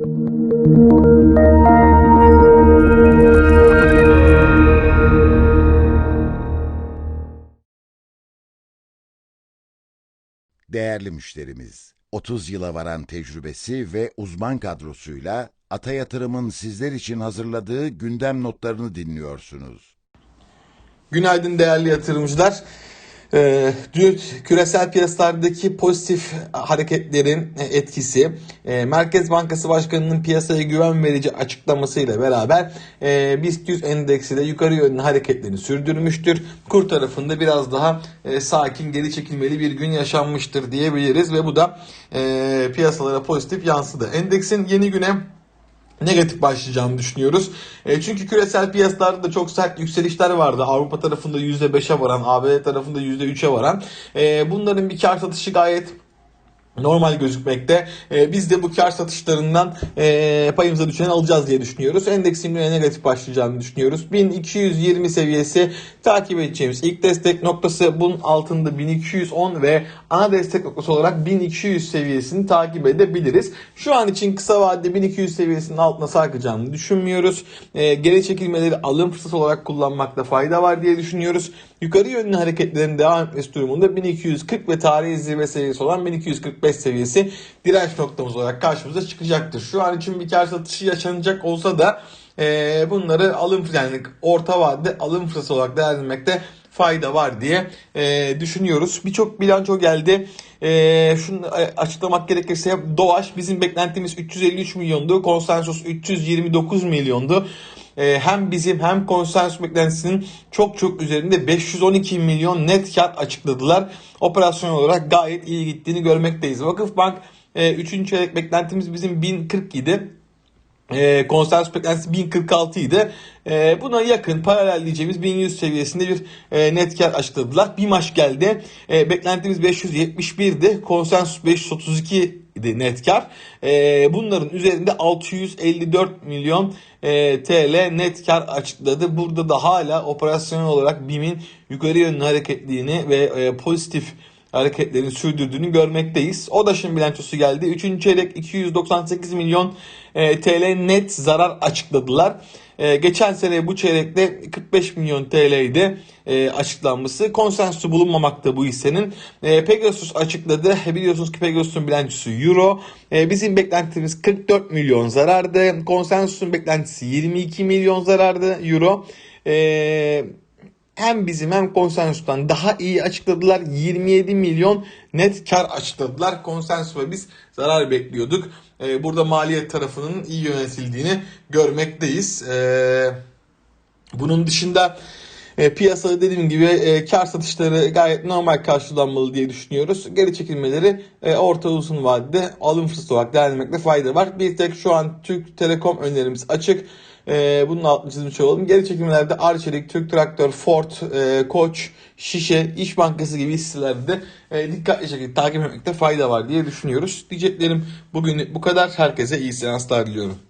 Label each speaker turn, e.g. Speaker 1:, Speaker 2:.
Speaker 1: Değerli müşterimiz, 30 yıla varan tecrübesi ve uzman kadrosuyla Ata Yatırım'ın sizler için hazırladığı gündem notlarını dinliyorsunuz.
Speaker 2: Günaydın değerli yatırımcılar. Ee, dün küresel piyasalardaki pozitif hareketlerin etkisi, e, Merkez Bankası Başkanı'nın piyasaya güven verici açıklamasıyla beraber e, BIST 100 endeksi de yukarı yönlü hareketlerini sürdürmüştür. Kur tarafında biraz daha e, sakin, geri çekilmeli bir gün yaşanmıştır diyebiliriz ve bu da e, piyasalara pozitif yansıdı. Endeksin yeni güne negatif başlayacağını düşünüyoruz. E, çünkü küresel piyasalarda da çok sert yükselişler vardı. Avrupa tarafında %5'e varan, ABD tarafında %3'e varan. E, bunların bir kar satışı gayet normal gözükmekte. E, biz de bu kar satışlarından e, payımıza düşeni alacağız diye düşünüyoruz. Endeksin negatif başlayacağını düşünüyoruz. 1220 seviyesi takip edeceğimiz ilk destek noktası bunun altında 1210 ve ana destek noktası olarak 1200 seviyesini takip edebiliriz. Şu an için kısa vadede 1200 seviyesinin altına sarkacağını düşünmüyoruz. E, geri çekilmeleri alım fırsatı olarak kullanmakta fayda var diye düşünüyoruz. Yukarı yönlü hareketlerin devam etmesi durumunda 1240 ve tarihi zirve seviyesi olan 1245 seviyesi direnç noktamız olarak karşımıza çıkacaktır. Şu an için bir kar satışı yaşanacak olsa da e, bunları alım yani orta vadede alım fırsatı olarak değerlendirmekte fayda var diye e, düşünüyoruz. Birçok bilanço geldi. E, şunu açıklamak gerekirse Doğaç bizim beklentimiz 353 milyondu. Konsensus 329 milyondu e, hem bizim hem konsensus beklentisinin çok çok üzerinde 512 milyon net kar açıkladılar. Operasyon olarak gayet iyi gittiğini görmekteyiz. Vakıfbank e, 3. çeyrek beklentimiz bizim 1040 idi. E, konsensus beklentisi 1046 idi. E, buna yakın paralelleyeceğimiz 1100 seviyesinde bir e, net kar açıkladılar. Bir maç geldi. E, beklentimiz 571'di. Konsensus 532 idi net kar. E, bunların üzerinde 654 milyon e, TL net kar açıkladı. Burada da hala operasyonel olarak BİM'in yukarı yönlü hareketliğini ve e, pozitif hareketlerini sürdürdüğünü görmekteyiz. O da şimdi bilançosu geldi. Üçüncü çeyrek 298 milyon e, TL net zarar açıkladılar. E, geçen sene bu çeyrekte 45 milyon TL'ydi e, açıklanması. Konsensusu bulunmamakta bu hissenin. E, Pegasus açıkladı. E, biliyorsunuz ki Pegasus'un bilançosu Euro. E, bizim beklentimiz 44 milyon zarardı. Konsensusun beklentisi 22 milyon zarardı Euro. Eee hem bizim hem konsensustan daha iyi açıkladılar. 27 milyon net kar açıkladılar. Konsensus ve biz zarar bekliyorduk. Ee, burada maliyet tarafının iyi yönetildiğini görmekteyiz. Ee, bunun dışında e, piyasada dediğim gibi e, kar satışları gayet normal karşılanmalı diye düşünüyoruz. Geri çekilmeleri e, orta uzun vadede alım fırsatı olarak değerlendirmekte fayda var. Bir tek şu an Türk Telekom önerimiz açık. E, bunun altını çizmiş olalım. Geri çekimlerde Arçelik, Türk Traktör, Ford, e, Koç, Şişe, İş Bankası gibi hisselerde e, dikkatli şekilde takip etmekte fayda var diye düşünüyoruz. Diyeceklerim bugün bu kadar. Herkese iyi seanslar diliyorum.